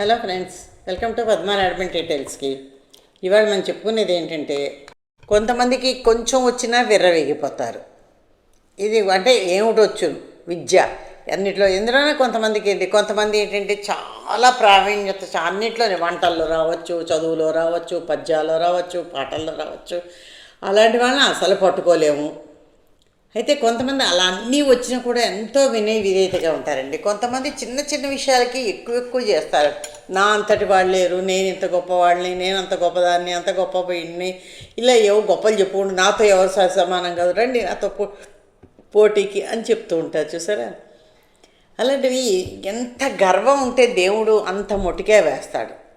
Hello friends welcome to పద్మాన్ admin డీటెయిల్స్కి. ఇవాళ మనం చెప్పుకునేది ఏంటంటే కొంతమందికి కొంచెం వచ్చినా విర్రవేగిపోతారు ఇది అంటే ఏమిటి వచ్చు విద్య. అన్నిట్లో ఎందులోనే కొంతమందికి ఏంటి కొంతమంది ఏంటంటే చాలా ప్రావీణ్యత చా- అన్నిట్లోనే వంటల్లో రావచ్చు చదువులో రావచ్చు పద్యాల్లో రావచ్చు పాటల్లో రావచ్చు. అలాంటి వాళ్ళని అసలు పట్టుకోలేము. అయితే కొంతమంది అలా అన్నీ వచ్చినా కూడా ఎంతో వినయ విధేయతగా ఉంటారండి. కొంతమంది చిన్న చిన్న విషయాలకి ఎక్కువ ఎక్కువ చేస్తారు. నా అంతటి వాళ్ళు లేరు నేను ఇంత గొప్పవాడిని నేను అంత గొప్పదాన్ని అంత గొప్ప పోయింది ఇలా ఏవో గొప్పలు చెప్పుకుంటూ నాతో ఎవరు స- సమానం కాదు. రండి నాతో పో పోటీకి అని చెప్తూ ఉంటారు చూసారా? అలాంటివి ఎంత గర్వం ఉంటే దేవుడు అంత మొటికే వేస్తాడు.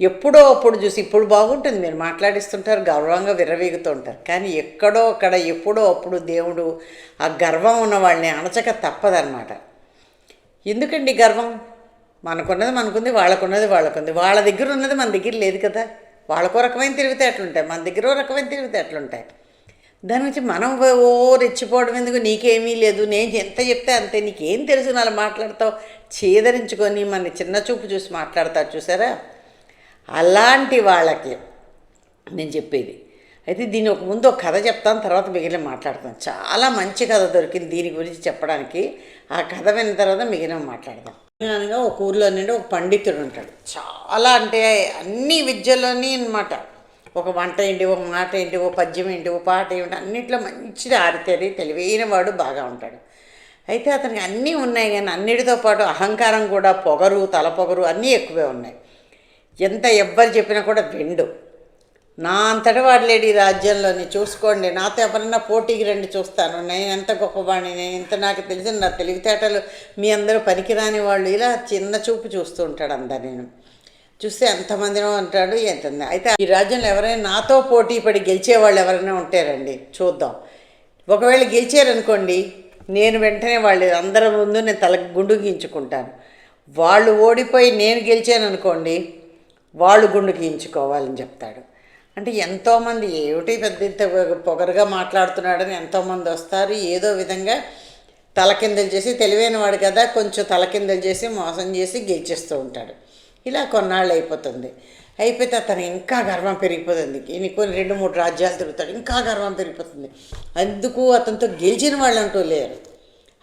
ఎప్పుడో అప్పుడు చూసి ఇప్పుడు బాగుంటుంది మీరు మాట్లాడిస్తుంటారు గర్వంగా విరవేగుతూ ఉంటారు కానీ ఎక్కడో అక్కడ ఎప్పుడో అప్పుడు దేవుడు ఆ గర్వం ఉన్న వాళ్ళని అణచక తప్పదన్నమాట. ఎందుకండి గర్వం? మనకున్నది మనకుంది వాళ్ళకున్నది వాళ్ళకుంది. వాళ్ళ దగ్గర ఉన్నది మన దగ్గర లేదు కదా. వాళ్ళకో రకమైన తెలివితేటలుంటాయి మన దగ్గర ఓ రకమైన అట్లుంటాయి దాని నుంచి మనం ఓ రెచ్చిపోవడం ఎందుకు? నీకేమీ లేదు. నేను ఎంత చెప్తే అంతే. నీకేం తెలుసు అని అలా మాట్లాడతావు? చీదరించుకొని మన చిన్న చూపు చూసి మాట్లాడతారు చూసారా? అలాంటి వాళ్ళకి నేను చెప్పేది. అయితే దీని ఒక ముందు ఒక కథ చెప్తాను తర్వాత మిగిలిన మాట్లాడతాను. చాలా మంచి కథ దొరికింది దీని గురించి చెప్పడానికి. ఆ కథ విన్న తర్వాత మిగిలిన మాట్లాడదాం. అనగా ఒక ఊర్లో నుండి ఒక పండితుడు ఉంటాడు. చాలా అంటే అన్ని విద్యలోని అనమాట ఒక వంట ఏంటి ఒక మాట ఏంటి ఓ పద్యం ఏంటి ఓ పాట ఏంటి అన్నిట్లో మంచిది ఆరితేరి తెలివైన వాడు బాగా ఉంటాడు. అయితే అతనికి అన్నీ ఉన్నాయి కానీ అన్నిటితో పాటు అహంకారం కూడా పొగరు తల పొగరు అన్నీ ఎక్కువే ఉన్నాయి. ఎంత ఎవ్వరు చెప్పినా కూడా విండు. నా అంతటి వాడలేడు ఈ రాజ్యంలోని. చూసుకోండి నాతో ఎవరన్నా పోటీకి రండి చూస్తాను. నేను ఎంత గొప్పవాణి నేను ఇంత నాకు తెలిసిన నా తెలివితేటలు మీ అందరూ పనికిరాని వాళ్ళు. ఇలా చిన్న చూపు చూస్తూ ఉంటాడు అందరు నేను చూస్తే ఎంతమందినో అంటాడు ఎంత అయితే ఈ రాజ్యంలో ఎవరైనా నాతో పోటీ పడి గెలిచే వాళ్ళు ఎవరైనా ఉంటారండి. చూద్దాం. ఒకవేళ గెలిచారనుకోండి నేను వెంటనే వాళ్ళు అందరి ముందు నేను తల గుండుగించుకుంటాను వాళ్ళు ఓడిపోయి నేను గెలిచాను అనుకోండి వాళ్ళు గుండు గీయించుకోవాలని చెప్తాడు. అంటే ఎంతోమంది ఏమిటి పెద్ద ఇంత పొగరుగా మాట్లాడుతున్నాడని ఎంతోమంది వస్తారు. ఏదో విధంగా తలకిందలు చేసి తెలివైన వాడు కదా కొంచెం తలకిందలు చేసి మోసం చేసి గెలిచేస్తూ ఉంటాడు. ఇలా కొన్నాళ్ళు అయిపోతుంది. అయిపోతే అతను ఇంకా గర్వం పెరిగిపోతుంది. ఈయన కొన్ని రెండు మూడు రాజ్యాలు తిరుగుతాడు. ఇంకా గర్వం పెరిగిపోతుంది. అందుకు అతనితో గెలిచిన వాళ్ళు అంటూ లేరు.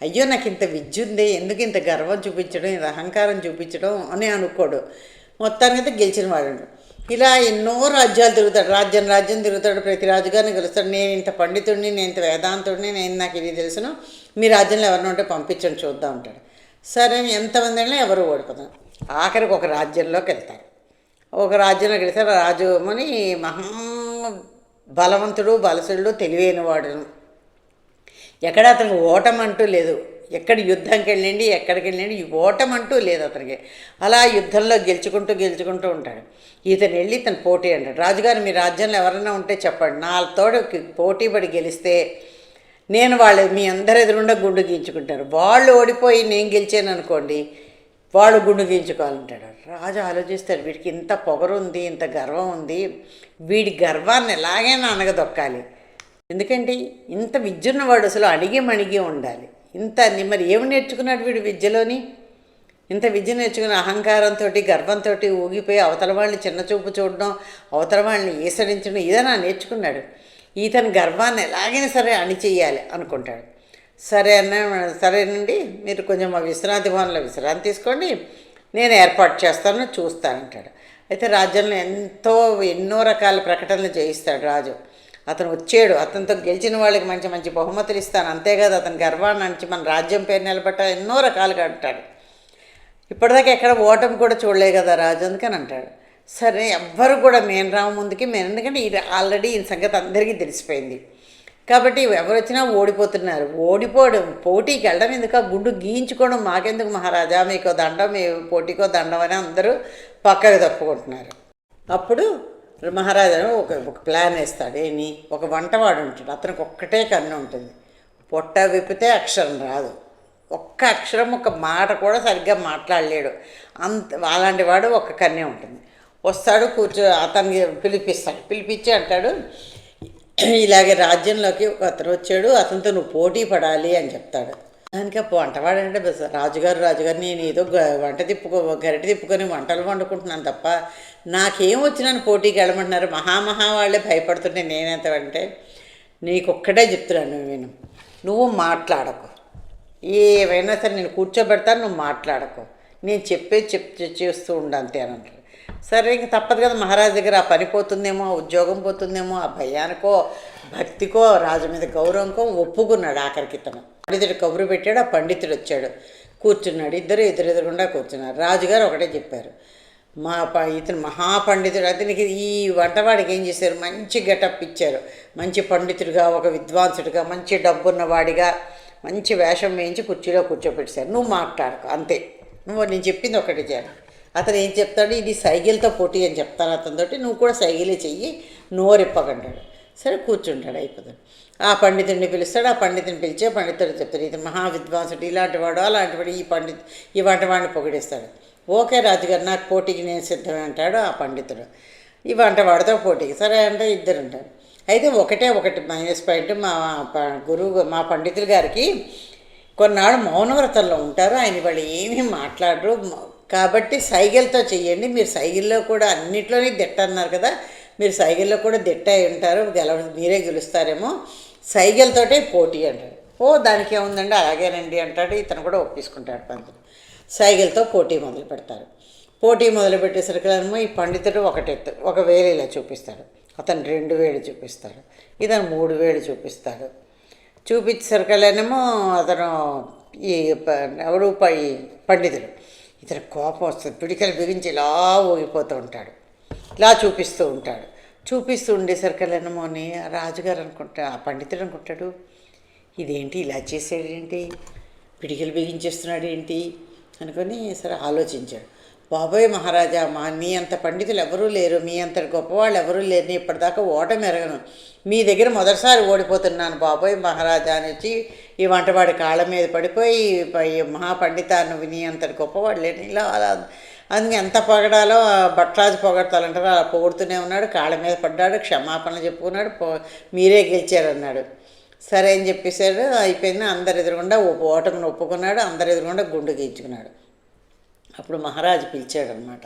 అయ్యో నాకు ఇంత విద్య ఉంది. ఎందుకు ఇంత గర్వం చూపించడం ఇంత అహంకారం చూపించడం అని అనుకోడు. మొత్తానికైతే గెలిచిన వాడు ఇలా ఎన్నో రాజ్యాలు తిరుగుతాడు రాజ్యం రాజ్యం తిరుగుతాడు ప్రతి రాజుగారిని గెలుస్తాడు. నేను ఇంత పండితుడిని నేను ఇంత వేదాంతుడిని నేను నాకు ఇది తెలుసును. మీ రాజ్యంలో ఎవరిని ఉంటే పంపించండి చూద్దాం ఉంటాడు సరే ఎంతమంది అయినా ఎవరు ఓడిపోతారు? ఆఖరికి ఒక రాజ్యంలోకి వెళ్తారు. ఒక రాజ్యంలోకి వెళ్తారు రాజు అని మహా బలవంతుడు బలసుడు తెలివైన వాడును ఎక్కడ అతనికి ఓటమంటూ లేదు. ఎక్కడ యుద్ధంకి వెళ్ళండి ఎక్కడికి వెళ్ళండి ఓటమంటూ లేదు అతనికి. అలా యుద్ధంలో గెలుచుకుంటూ గెలుచుకుంటూ ఉంటాడు. ఇతను వెళ్ళి ఇతను పోటీ అంటాడు. రాజుగారు మీ రాజ్యంలో ఎవరైనా ఉంటే చెప్పండి. నా తోడు పోటీ పడి గెలిస్తే నేను వాళ్ళు మీ అందరి ఎదురుండా గుండు గీయించుకుంటారు. వాళ్ళు ఓడిపోయి నేను గెలిచాను అనుకోండి వాళ్ళు గుండు గీయించుకోవాలంటాడు. రాజు ఆలోచిస్తాడు వీడికి ఇంత పొగరు ఉంది ఇంత గర్వం ఉంది వీడి గర్వాన్ని ఎలాగైనా అనగదొక్కాలి ఎందుకంటే ఇంత విద్యున్నవాడు అసలు అడిగి మణిగి ఉండాలి. ఇంత మరి ఏమి నేర్చుకున్నాడు వీడు విద్యలోని? ఇంత విద్య నేర్చుకుని అహంకారంతో గర్వంతో ఊగిపోయి అవతల వాళ్ళని చిన్న చూపు చూడడం అవతల వాళ్ళని ఈసడించడం ఇదనా నేర్చుకున్నాడు? ఇతని గర్వాన్ని ఎలాగైనా సరే అణిచేయాలి అనుకుంటాడు. సరే అన్న సరేనండి మీరు కొంచెం మా విశ్రాంతి భవన్లో విశ్రాంతి తీసుకోండి నేను ఏర్పాటు చేస్తాను చూస్తానంటాడు అయితే రాజ్యంలో ఎంతో ఎన్నో రకాల ప్రకటనలు చేయిస్తాడు రాజు. అతను వచ్చాడు. అతనితో గెలిచిన వాళ్ళకి మంచి మంచి బహుమతులు ఇస్తాను. అంతేకాదు అతని గర్వాన్ని అంచి మన రాజ్యం పేరు నిలబెట్ట ఎన్నో రకాలుగా అంటాడు. ఇప్పటిదాకా ఎక్కడ ఓటమి కూడా చూడలే కదా రాజు అందుకని అంటాడు. సరే ఎవ్వరు కూడా మేన్ రాము ముందుకి మేము ఎందుకంటే ఇది ఆల్రెడీ ఈ సంగతి అందరికీ తెలిసిపోయింది. కాబట్టి ఎవరు వచ్చినా ఓడిపోతున్నారు. ఓడిపోవడం పోటీకి వెళ్ళడం ఎందుకు? ఆ గుండు గీయించుకోవడం మాకెందుకు మహారాజా? మీకో దండం మీ పోటీకో దండం అని అందరూ పక్కకు తప్పుకుంటున్నారు. అప్పుడు మహారాజా ఒక ఒక ప్లాన్ వేస్తాడు. ఏమి ఒక వంటవాడు ఉంటాడు. అతనికి ఒక్కటే కన్ను ఉంటుంది. పొట్ట విప్పితే అక్షరం రాదు. ఒక్క అక్షరం ఒక మాట కూడా సరిగ్గా మాట్లాడలేడు. అంత అలాంటి వాడు ఒక కన్నే ఉంటుంది. వస్తాడు కూర్చో అతనికి పిలిపిస్తాడు. పిలిపించి అంటాడు ఇలాగే రాజ్యంలోకి ఒక అతను వచ్చాడు. అతనితో నువ్వు పోటీ పడాలి అని చెప్తాడు. దానికి ఆ వంటవాడంటే బస్ రాజుగారు రాజుగారు నేను ఏదో గ- వంట తిప్పుకో గరిట తిప్పుకొని వంటలు వండుకుంటున్నాను తప్ప నాకేం వచ్చినాను పోటీకి వెళ్ళమంటున్నారు. మహామహా వాళ్ళే భయపడుతుంటే నేనెంత అంటే నీకు ఒక్కటే చెప్తున్నాను నేను నువ్వు మాట్లాడకు. ఏమైనా సరే నేను కూర్చోబెడతాను నువ్వు మాట్లాడకు. నేను చెప్పేది చెప్ చేస్తూ ఉండు అంతే అని అంటారు. సరే ఇంక తప్పదు కదా మహారాజు దగ్గర ఆ పని పోతుందేమో ఆ ఉద్యోగం పోతుందేమో ఆ భయానికో భక్తికో రాజు మీద గౌరవంకో ఒప్పుకున్నాడు ఆఖరికి తను పండితుడు కబురు పెట్టాడు ఆ పండితుడు వచ్చాడు. కూర్చున్నాడు ఇద్దరు ఎదురెదురుగుండా కూర్చున్నారు. రాజుగారు ఒకటే చెప్పారు. మా ప ఇతను మహాపండితుడు అతనికి ఈ వంటవాడికి ఏం చేశారు? మంచి గెటప్ ఇచ్చారు. మంచి పండితుడిగా ఒక విద్వాంసుడిగా మంచి డబ్బున్నవాడిగా మంచి వేషం వేయించి కుర్చీలో కూర్చోపెట్టారు. నువ్వు మాట్లాడకు అంతే. నువ్వు నేను చెప్పింది ఒకటి చేయాలి. అతను ఏం చెప్తాడు? ఇది సైకిల్తో పోటీ అని చెప్తాను అతనితోటి. నువ్వు కూడా సైకిలే చెయ్యి నోరిప్పకంటాడు. సరే కూర్చుంటాడు అయిపోతాడు ఆ పండితుడిని పిలుస్తాడు ఆ పండితుని పిలిచి పండితుడు చెప్తాడు ఇది మహా విద్వాంసుడు ఇలాంటి వాడు అలాంటి వాడు ఈ పండిత్ ఈ వంట వాడిని పొగిడేస్తాడు. ఓకే రాజుగారు నాకు పోటీకి నేను సిద్ధమే అంటాడు ఆ పండితుడు. ఈ వంటవాడితో పోటీకి. సరే అంటే ఇద్దరు ఉంటారు అయితే ఒకటే ఒకటి మైనస్ పాయింట్ మా ప- గురువు మా పండితులు గారికి కొన్నాళ్ళు మౌనవ్రతంలో ఉంటారు ఆయన వాళ్ళు ఏమీ మాట్లాడరు. కాబట్టి సైగలతో చెయ్యండి మీరు సైకిల్లో కూడా అన్నిట్లోనే దిట్ట అన్నారు కదా మీరు సైకిల్లో కూడా దిట్ట అయి ఉంటారు గెలవ మీరే గెలుస్తారేమో. సైగలతోటే పోటీ అంటాడు. ఓ దానికి ఏముందండి? అలాగేనండి అంటాడు. ఇతను కూడా ఒప్పించుకుంటాడు పంతులు. సైగలతో పోటీ మొదలు పెడతారు. పోటీ మొదలు పెట్టేసరికేమో ఈ పండితుడు ఒకటెత్తు ఒక వేలు ఇలా చూపిస్తాడు. అతను రెండు వేలు చూపిస్తాడు. ఇతను మూడు వేలు చూపిస్తాడు. చూపించేసరికలేనేమో అతను ఈ ప- ఎవడు ప- ఈ పండితుడు. ఇతను కోపం వస్తుంది. పిడికలు బిగించి ఇలా ఊగిపోతూ ఉంటాడు. ఇలా చూపిస్తూ ఉంటాడు. చూపిస్తూ ఉండేసరికలేనేమో అని ఆ రాజుగారు అనుకుంటా ఆ పండితుడు అనుకుంటాడు ఇదేంటి ఇలా చేసాడేంటి పిడికిలు బిగించేస్తున్నాడు ఏంటి అనుకొని సరే ఆలోచించాడు. బాబోయ్ మహారాజా మా మీ అంత పండితులు ఎవరూ లేరు మీ అంత గొప్పవాళ్ళు ఎవరూ లేరు నేను ఇప్పటిదాకా ఓటమి ఎరగను. మీ దగ్గర మొదటిసారి ఓడిపోతున్నాను బాబోయ్ మహారాజా అని వచ్చి ఈ వంటవాడి కాళ్ళ మీద పడిపోయి ప- ఈ మహాపండిత నువ్వు నీ అంతటి గొప్పవాడు లేని ఇలా అలా అందుకే ఎంత పొగడాలో ఆ భట్రాజు పొగడతాలంటారో అలా పొగుడుతూనే ఉన్నాడు కాళ్ళ మీద పడ్డాడు క్షమాపణలు చెప్పుకున్నాడు పో మీరే గెలిచారన్నాడు. సరే అని చెప్పేశాడు అయిపోయింది అందరు ఎదురుగుండా ఓటమిని ఒప్పుకున్నాడు అందరు ఎదురుగుండా గుండు గీయించుకున్నాడు. అప్పుడు మహారాజు పిలిచాడు అనమాట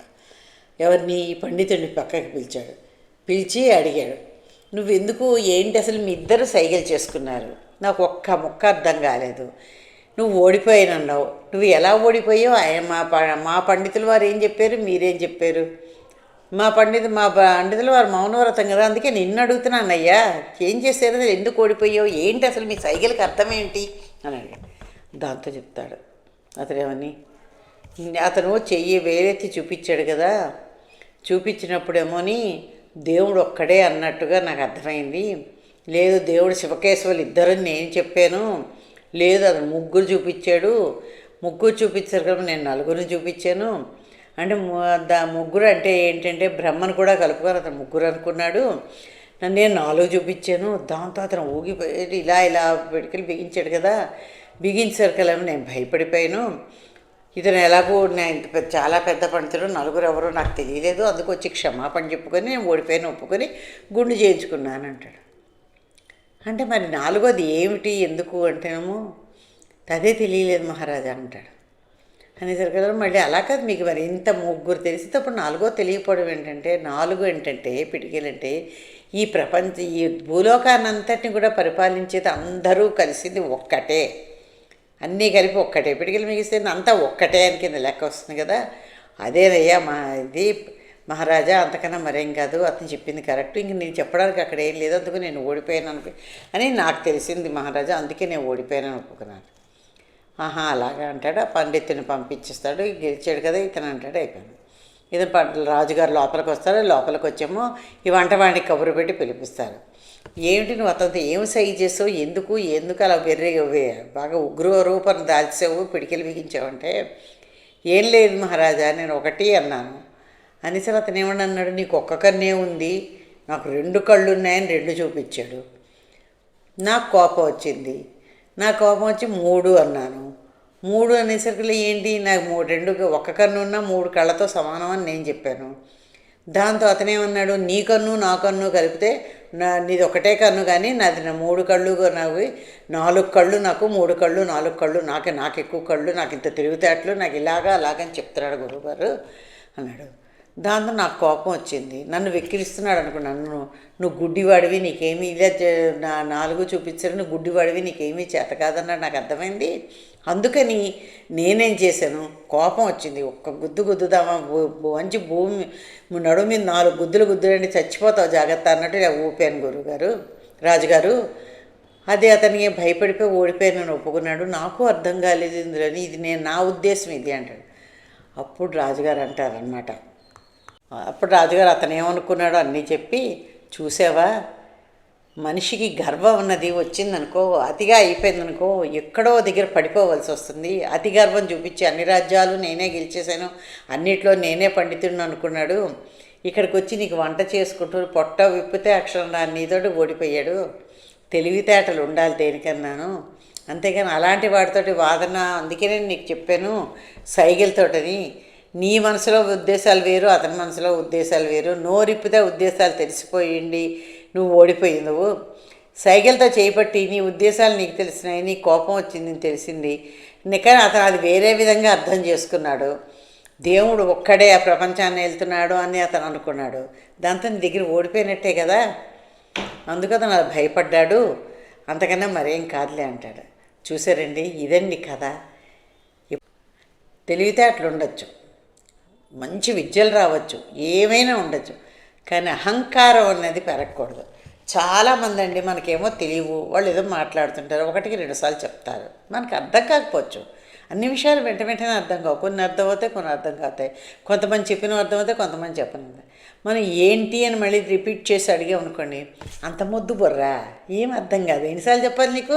ఎవరిని ఈ పండితుడిని పక్కకి పిలిచాడు. పిలిచి అడిగాడు నువ్వు ఎందుకు ఏంటి అసలు మీ ఇద్దరు సైకిల్ చేసుకున్నారు? నాకు ఒక్క ముక్క అర్థం కాలేదు. నువ్వు ఓడిపోయానన్నావు నువ్వు ఎలా ఓడిపోయావు? ఆయన మా ప- మా పండితులు వారు ఏం చెప్పారు? మీరేం చెప్పారు? మా పండితు మా పండితులు వారు మౌనవ్రతం కదా అందుకే నిన్ను అడుగుతున్నాను అయ్యా ఏం చేశారు? ఎందుకు ఓడిపోయావు? ఏంటి అసలు మీ సైకిల్కి అర్థం ఏంటి? అని అడిగాడు. దాంతో చెప్తాడు. అతనేమని అతను చెయ్యి వేరెత్తి చూపించాడు కదా. చూపించినప్పుడేమోని దేవుడు ఒక్కడే అన్నట్టుగా నాకు అర్థమైంది. లేదు దేవుడు శివకేశవులు ఇద్దరని నేను చెప్పాను. లేదు అతను ముగ్గురు చూపించాడు. ముగ్గురు చూపించారు కదా నేను నలుగురిని చూపించాను. అంటే దా ముగ్గురు అంటే ఏంటంటే బ్రహ్మను కూడా కలుపుకొని అతను ముగ్గురు అనుకున్నాడు. నన్ను నేను నాలుగు చూపించాను. దాంతో అతను ఊగిపోయి ఇలా ఇలా పిడికలు బిగించాడు కదా. బిగించరికలేమో నేను భయపడిపోయాను. ఇతను ఎలాగో నేను చాలా పెద్ద పండితుడు. నలుగురు ఎవరో నాకు తెలియలేదు. అందుకు వచ్చి క్షమాపణ చెప్పుకొని నేను ఓడిపోయిన ఒప్పుకొని గుండు చేయించుకున్నాను అంటాడు అంటే మరి నాలుగోది ఏమిటి? ఎందుకు అంటేనేమో అదే తెలియలేదు మహారాజా అంటాడు. అనేసరికి మళ్ళీ అలా కాదు మీకు మరి ఇంత ముగ్గురు తెలిసితే అప్పుడు నాలుగో తెలియకపోవడం ఏంటంటే నాలుగు ఏంటంటే పిటికలంటే ఈ ప్రపంచ ఈ భూలోకాన్నంతటిని కూడా పరిపాలించేది అందరూ కలిసింది ఒక్కటే. అన్నీ కలిపి ఒక్కటే. పిడికిలు మిగిస్తే అంతా ఒక్కటే అని కింద లెక్క వస్తుంది కదా. అదేనయ్యా మా ఇది మహారాజా అంతకన్నా మరేం కాదు అతను చెప్పింది కరెక్ట్. ఇంక నేను చెప్పడానికి అక్కడ ఏం లేదు అందుకు నేను ఓడిపోయాను అనుకు అని నాకు తెలిసింది మహారాజా అందుకే నేను ఓడిపోయాను అనుకున్నాను. ఆహా అలాగా అంటాడు. ఆ పండితుని పంపించేస్తాడు గెలిచాడు కదా ఇతను అంటాడు అయిపోయాను ఇది రాజుగారు లోపలికి వస్తారు లోపలికి వచ్చేమో ఈ వంటవాడికి కబురు పెట్టి పిలిపిస్తారు. ఏమిటి నువ్వు అతనితో ఏం సై చేసావు ఎందుకు ఎందుకు అలా వెర్రి బాగా ఉగ్ర రూపం దాల్చావు పిడికిలు బిగించావు ఏం లేదు మహారాజా నేను ఒకటి అన్నాను. అనేసరి అతను ఏమన్నా అన్నాడు నీకు ఒక్క కన్నే ఉంది నాకు రెండు కళ్ళు ఉన్నాయని రెండు చూపించాడు. నాకు కోపం వచ్చింది. నా కోపం వచ్చి మూడు అన్నాను. మూడు అనేసరికి ఏంటి నాకు మూడు రెండు ఒక్క కన్ను ఉన్న మూడు కళ్ళతో సమానం అని నేను చెప్పాను. దాంతో అతనేమన్నాడు నీ కన్ను నా కన్ను కలిపితే నా నీది ఒకటే కన్ను కానీ నాది నా మూడు కళ్ళు నాకు నాలుగు కళ్ళు నాకు మూడు కళ్ళు నాలుగు కళ్ళు నాకే నాకు ఎక్కువ కళ్ళు నాకు ఇంత తిరుగుతాట్లు నాకు ఇలాగా అలాగని చెప్తున్నాడు గురువుగారు అన్నాడు. దాంతో నాకు కోపం వచ్చింది. నన్ను వెక్కిరిస్తున్నాడు అనుకున్నాను నన్ను నువ్వు గుడ్డివాడివి నీకేమీ ఇలా నా నాలుగు చూపించారు నువ్వు గుడ్డివాడివి నీకేమీ చేత కాదన్నాడు. నాకు అర్థమైంది. అందుకని నేనేం చేశాను? కోపం వచ్చింది. ఒక్క గుద్దు గుద్దుదామా? మంచి భూమి నడుము మీద నాలుగు గుద్దులు గుద్దులండి చచ్చిపోతావు జాగ్రత్త అన్నట్టు ఇలా ఊపాను గురువుగారు రాజుగారు. అది అతనికి భయపడిపోయి ఓడిపోయానని ఒప్పుకున్నాడు. నాకు అర్థం కాలేదు ఇందులోని. ఇది నేను నా ఉద్దేశం ఇది అంటాడు. అప్పుడు రాజుగారు అంటారనమాట అప్పుడు రాజుగారు అతను ఏమనుకున్నాడో అన్నీ చెప్పి చూసావా మనిషికి గర్వం ఉన్నది వచ్చిందనుకో అతిగా అయిపోయిందనుకో ఎక్కడో దగ్గర పడిపోవలసి వస్తుంది. అతి గర్వం చూపించి అన్ని రాజ్యాలు నేనే గెలిచేశాను అన్నిట్లో నేనే పండితుడిని అనుకున్నాడు. ఇక్కడికి వచ్చి నీకు వంట చేసుకుంటూ పొట్ట విప్పితే అక్షరం రా నీతోటి ఓడిపోయాడు. తెలివితేటలు ఉండాలి దేనికన్నాను. అంతేగాని అలాంటి వాటితోటి వాదన అందుకే నేను నీకు చెప్పాను సైకిల్తోటని నీ మనసులో ఉద్దేశాలు వేరు అతని మనసులో ఉద్దేశాలు వేరు. నోరిప్పితే ఉద్దేశాలు తెలిసిపోయింది నువ్వు ఓడిపోయి నువ్వు. సైకిల్తో చేపట్టి నీ ఉద్దేశాలు నీకు తెలిసినాయి నీ కోపం వచ్చింది తెలిసింది. నీ- కానీ అతను అది వేరే విధంగా అర్థం చేసుకున్నాడు. దేవుడు ఒక్కడే ఆ ప్రపంచాన్ని వెళ్తున్నాడు అని అతను అనుకున్నాడు. దాంతో నీ దగ్గర ఓడిపోయినట్టే కదా. అందుకతను అలా భయపడ్డాడు. అంతకన్నా మరేం కాదులే అంటాడు. చూసారండి ఇదండి కథ. తెలివితే అట్లుండొచ్చు. మంచి విద్యలు రావచ్చు ఏమైనా ఉండొచ్చు. కానీ అహంకారం అనేది పెరగకూడదు. చాలామంది అండి మనకేమో తెలియవు వాళ్ళు ఏదో మాట్లాడుతుంటారు ఒకటికి రెండుసార్లు చెప్తారు. మనకు అర్థం కాకపోవచ్చు. అన్ని విషయాలు వెంట వెంటనే అర్థం కావు. కొన్ని అర్థం అవుతాయి కొన్ని అర్థం కావుతాయి కొంతమంది చెప్పిన అర్థం అవుతాయి కొంతమంది చెప్పను మనం ఏంటి అని మళ్ళీ రిపీట్ చేసి అడిగాం అనుకోండి అంత ముద్దు బుర్రా? ఏం అర్థం కాదు. ఎన్నిసార్లు చెప్పాలి నీకు?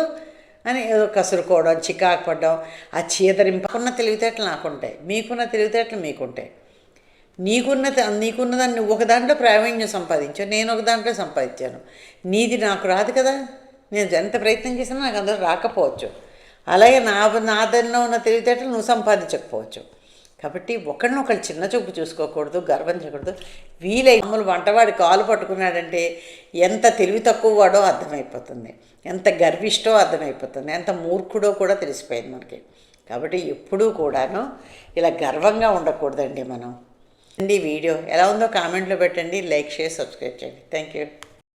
అని ఏదో కసురుకోవడం చికాకు పడడం ఆ చీదరింపకున్న తెలివితేటలు నాకుంటాయి. మీకున్న తెలివితేటలు మీకుంటాయి. నీకున్న నీకున్న దాన్ని నువ్వు ఒక దాంట్లో ప్రావీణ్యం సంపాదించావు నేను ఒక దాంట్లో సంపాదించాను. నీది నాకు రాదు కదా. నేను ఎంత ప్రయత్నం చేసినా నాకు అందరూ రాకపోవచ్చు. అలాగే నా నా దానిలో ఉన్న తెలివితేటలు నువ్వు సంపాదించకపోవచ్చు. కాబట్టి ఒకరినొకరు చిన్న చూపు చూసుకోకూడదు గర్వం చేయకూడదు. వీలై మామూలు వంటవాడి కాలు పట్టుకున్నాడంటే ఎంత తెలివి తక్కువ వాడో అర్థమైపోతుంది. ఎంత గర్విష్టో అర్థమైపోతుంది. ఎంత మూర్ఖుడో కూడా తెలిసిపోయింది మనకి. కాబట్టి ఎప్పుడూ కూడాను ఇలా గర్వంగా ఉండకూడదండి మనం. అండి వీడియో. ఎలా ఉందో కామెంట్లో పెట్టండి. లైక్ షేర్ సబ్స్క్రైబ్ చేయండి. Thank you